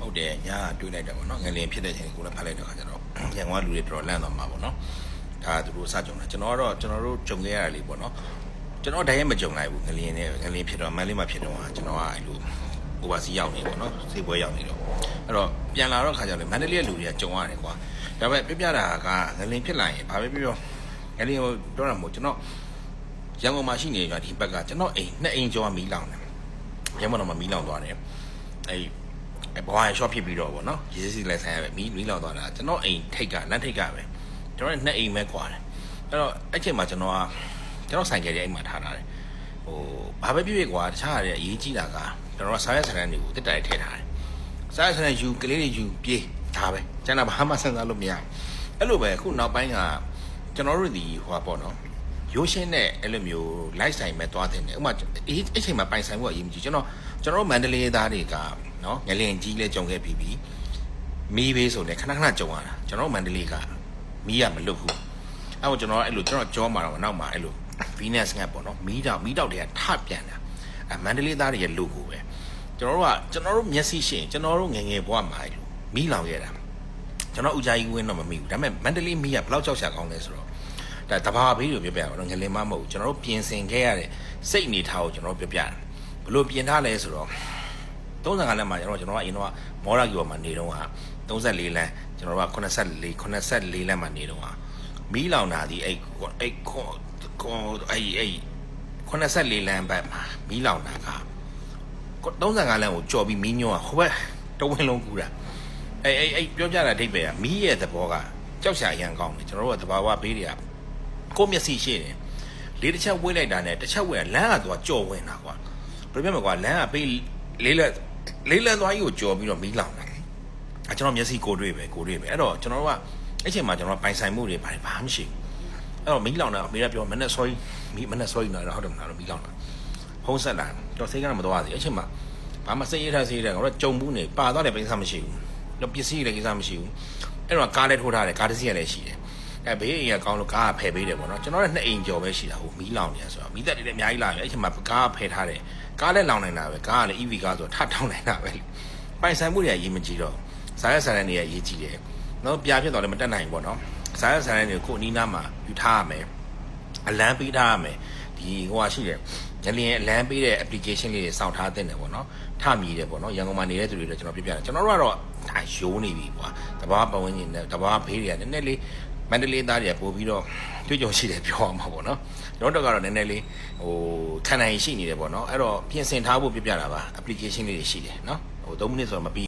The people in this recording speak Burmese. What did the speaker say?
ဟုတ်တယ်ညာတွေးလိုက်တယ်ပေါ့နော်ငလင်ဖြစ်တဲ့ချိန်ကိုလည်းဖတ်လိုက်တဲ့ခါကျတော့ရန်ကုန်ကလူတွေတော်တော်လန့်သွားမှာပေါ့နော်ဒါကသူတို့စကြုံတာကျွန်တော်ကတော့ကျွန်တော်တို့ကြုံခဲ့ရတာလေးပေါ့နော်ကျွန်တော်တိုင်းမကြုံနိုင်ဘူးငလင်နဲ့ငလင်ဖြစ်တော့မန်လေးမှာဖြစ်တော့ကျွန်တော်ကအဲ့လို overseas ရောက်နေပေါ့နော်စေပွဲရောက်နေတော့အဲ့တော့ပြန်လာတော့ခါကျတော့မန္တလေးကလူတွေကကြုံရတယ်ကွာဒါပေမဲ့ပြပြတာကငလင်ဖြစ်လာရင်ဘာပဲပြောငလင်ကိုပြောတာမဟုတ်ကျွန်တော်ရန်ကုန်မှာရှိနေကြဒီဘက်ကကျွန်တော်အိမ်နှစ်အိမ်ကျော်မီးလောင်တယ်ရန်ကုန်တော့မီးလောင်သွားတယ်အဲ့အဲ ဘဝရ short ဖြစ်ပြီးတော့ဗောနော်ရေစီးလိုက်ဆိုင်ရပဲမီးမီးလောင်သွားတာကျွန်တော်အိမ်ထိတ်ကလမ်းထိတ်ကပဲကျွန်တော်နှစ်အိမ်ပဲကွာတယ်အဲ့တော့အဲ့ချိန်မှာကျွန်တော်ကကျွန်တော်ဆိုင်ကလေးအိမ်မှာထားထားတယ်ဟိုဘာပဲဖြစ်ဖြစ်ကွာတခြားရတဲ့အရေးကြီးတာကကျွန်တော်ကစားရဆန်တဲ့တွေကိုတက်တိုင်ထည့်ထားတယ်စားရဆန်တဲ့ယူကလေးတွေယူပြေးဒါပဲကျန်တာဘာမှစဉ်းစားလို့မရဘူးအဲ့လိုပဲအခုနောက်ပိုင်းကကျွန်တော်တို့ဒီဟိုပါပေါ့နော်ရိုးရှင်းတဲ့အဲ့လိုမျိုး live ဆိုင်မဲ့သွားတင်တယ်ဥပမာအေးအဲ့ချိန်မှာပိုင်ဆိုင်ဖို့အရေးမကြီးကျွန်တော်ကျွန်တော်တို့မန္တလေးသားတွေက နော်ငလင်ကြီးလဲကြုံခဲ့ပြီးပြီမီးဘေးဆိုလဲခဏခဏကြုံရတာကျွန်တော်တို့မန္တလေးကမီးရမလွတ်ဘူးအဲ့တော့ကျွန်တော်အဲ့လိုကျွန်တော်ကြောမှာတော့နောက်မှာအဲ့လို Venus ငတ်ပေါ့နော်မီးတောက်မီးတောက်တွေကထပြန်တာအဲမန္တလေးသားတွေရဲ့ logo ပဲကျွန်တော်တို့ကကျွန်တော်တို့မျက်စိရှိရင်ကျွန်တော်တို့ငယ်ငယ်ဘဝမှာအဲ့လိုမီးလောင်ခဲ့တာကျွန်တော်ဦးကြကြီးဝင်းတော့မမိဘူးဒါပေမဲ့မန္တလေးမီးကဘယ်လောက်ကြောက်ရှာကောင်းလဲဆိုတော့ဒါတဘာဘေးကိုပြောပြရအောင်ငလင်မမဟုတ်ကျွန်တော်တို့ပြင်ဆင်ခဲ့ရတဲ့စိတ်အနေထားကိုကျွန်တော်တို့ပြောပြတယ်ဘလို့ပြင်ထားလဲဆိုတော့ 35လမ်းမှာကျွန်တော်ကျွန်တော်ကအရင်တော့မော်ရာကြီးပေါ်မှာနေတော့ဟာ34လမ်းကျွန်တော်တို့က84 84လမ်းမှာနေတော့ဟာမီးလောင်တာဒီအဲ့အဲ့ခေါ်အဲ့အဲ့84လမ်းဘက်မှာမီးလောင်တာက35လမ်းကိုကြော်ပြီးမီးညောဟိုဘက်တဝင်းလုံးကူတာအဲ့အဲ့အဲ့ပြောပြတာအဓိပ္ပာယ်ကမီးရဲ့သဘောကကြောက်ရှာရန်ကောင်းတယ်ကျွန်တော်တို့ကသဘာဝဘေးတွေကကိုယ့်မျက်စိရှိတယ်လေးတစ်ချက်ဝေးလိုက်တာနဲ့တစ်ချက်ဝေးလမ်းကသူကကြော်ဝင်တာကွာဘယ်လိုပြောမလဲကွာလမ်းကဘေး လေးလက်လေးလက်သွားကြီးကိုကြော်ပြီးတော့မီးလောင်တာအဲကျွန်တော်မျက်စိကိုတွေ့ပဲကိုတွေ့ပဲအဲ့တော့ကျွန်တော်တို့ကအဲ့ချိန်မှာကျွန်တော်ပိုင်ဆိုင်မှုတွေဘာဘာမှမရှိဘူးအဲ့တော့မီးလောင်တာအမေကပြောမနဲ့ sorry မီးမနဲ့ sorry နော်ဟုတ်တယ်မလားမီးလောင်တာဖုံးဆက်လာတော့စိတ်ကတော့မတော်သေးအဲ့ချိန်မှာဘာမှစိတ်ရထားစိတ်ရထားတော့ကြုံဘူးနေပါသွားတယ်ပိစမရှိဘူးတော့ပစ္စည်းလည်းကိစ္စမရှိဘူးအဲ့တော့ကားလည်းထိုးထားတယ်ကားတစ်စီးလည်းရှိတယ် အဲဘေးအိမ်ကကောင်းလို့ကားကဖယ်ပေးတယ်ပေါ့နော်ကျွန်တော်လည်းနှစ်အိမ်ကျော်ပဲရှိတာဟိုမီးလောင်နေရဆိုတော့မီးသက်တွေလည်းအများကြီးလာတယ်အဲ့ချိန်မှာကားကဖယ်ထားတယ်ကားလည်းလောင်နေတာပဲကားကလည်း EV ကားဆိုတော့ထထောင်နေတာပဲပိုင်ဆိုင်မှုတွေကရေးမကြည့်တော့စားရစားရနေရရေးကြည့်တယ်နော်ပြာဖြစ်တော့လည်းမတက်နိုင်ဘူးပေါ့နော်စားရစားရနေကိုအနီးနားမှာယူထားရမယ်အလန်းပေးထားရမယ်ဒီဟိုဟာရှိတယ်ညလျင်အလန်းပေးတဲ့ application လေးတွေစောင့်ထားတဲ့တယ်ပေါ့နော်ထမြည်တယ်ပေါ့နော်ရန်ကုန်မှာနေတဲ့သူတွေတော့ကျွန်တော်ပြပြတယ်ကျွန်တော်တို့ကတော့ဒါရိုးနေပြီကွာတဘာပတ်ဝန်းကျင်နဲ့တဘာဘေးတွေကနည်းနည်းလေး မန္တလေးသားတွေကပို့ပြီးတော့တွေ့ကြုံရှိတယ်ပြောရမှာပေါ့နော်ကျွန်တော်တို့ကတော့နည်းနည်းလေးဟိုခံနိုင်ရှိနေတယ်ပေါ့နော်အဲ့တော့ပြင်ဆင်ထားဖို့ပြပြတာပါ application လေးတွေရှိတယ်နော်ဟို3မိနစ်ဆိုတော့မပြီး